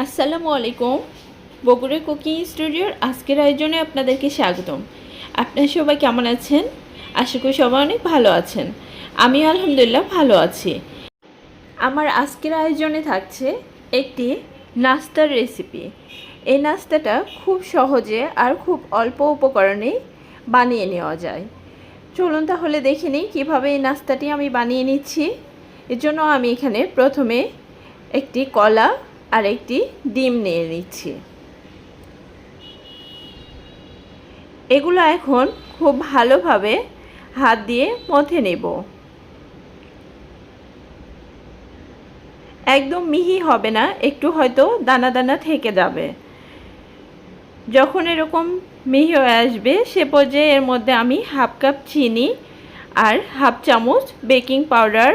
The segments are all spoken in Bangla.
আসসালামু আলাইকুম বগুড়া কুকিং স্টুডিওর আজকের আয়োজনে আপনাদেরকে স্বাগতম। আপনারা সবাই কেমন আছেন? আশা করি সবাই অনেক ভালো আছেন। আমি আলহামদুলিল্লাহ ভালো আছি। আমার আজকের আয়োজনে থাকছে একটি নাস্তার রেসিপি। এই নাস্তাটা খুব সহজে আর খুব অল্প উপকরণে বানিয়ে নেওয়া যায়। চলুন তাহলে দেখে নিই কীভাবে এই নাস্তাটি আমি বানিয়ে নিচ্ছি। এর জন্য আমি এখানে প্রথমে একটি কলা আর একটি ডিম নিয়ে নিচ্ছি। এগুলো এখন খুব ভালোভাবে হাত দিয়ে মথে নেব। একদম মিহি হবে না, একটু হয়তো দানা দানা থেকে যাবে। যখন এরকম মিহি হয়ে আসবে, সে পর্যায়ে এর মধ্যে আমি হাফ কাপ চিনি আর হাফ চামচ বেকিং পাউডার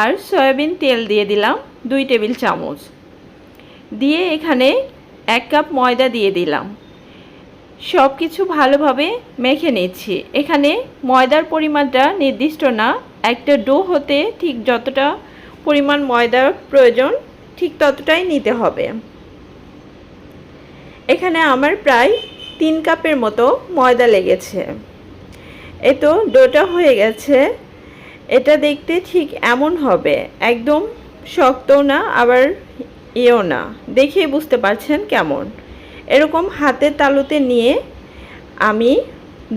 আর সয়াবিন তেল দিয়ে দিলাম দুই টেবিল চামচ। দিয়ে এখানে এক কাপ ময়দা দিয়ে দিলাম। সব কিছু ভালোভাবে মেখে নিচ্ছি। এখানে ময়দার পরিমাণটা নির্দিষ্ট না, একটা ডো হতে ঠিক যতটা পরিমাণ ময়দার প্রয়োজন, ঠিক ততটাই নিতে হবে। এখানে আমার প্রায় তিন কাপের মতো ময়দা লেগেছে। এ তো ডোটা হয়ে গেছে। এটা দেখতে ঠিক এমন হবে। একদম শক্ত না, আবার ইয়েও না। দেখেই বুঝতে পারছেন কেমন। এরকম হাতের তালুতে নিয়ে আমি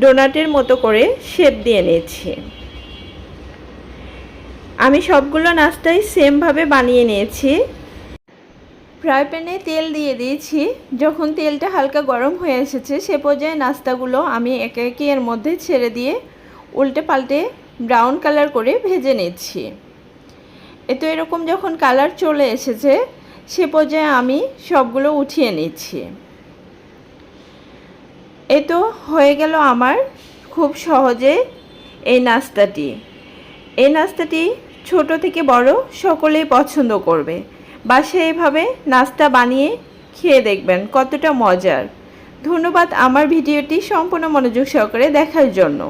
ডোনাটের মতো করে শেপ দিয়ে নিয়েছি। আমি সবগুলো নাস্তাই সেমভাবে বানিয়ে নিয়েছি। ফ্রাই প্যানে তেল দিয়ে দিয়েছি। যখন তেলটা হালকা গরম হয়ে এসেছে, সে পর্যায়ে নাস্তাগুলো আমি একে একে এর মধ্যে ছেড়ে দিয়ে উল্টে পাল্টে ব্রাউন কালার করে ভেজে নিচ্ছি। এ তো এরকম যখন কালার চলে এসেছে সে পর্যায়ে আমি সবগুলো উঠিয়ে নিচ্ছি। এ তো হয়ে গেল আমার খুব সহজে এই নাস্তাটি। এই নাস্তাটি ছোট থেকে বড় সকলেই পছন্দ করবে। বাসায় এইভাবে নাস্তা বানিয়ে খেয়ে দেখবেন কতটা মজার। ধন্যবাদ আমার ভিডিওটি সম্পূর্ণ মনোযোগ সহকারে দেখার জন্য।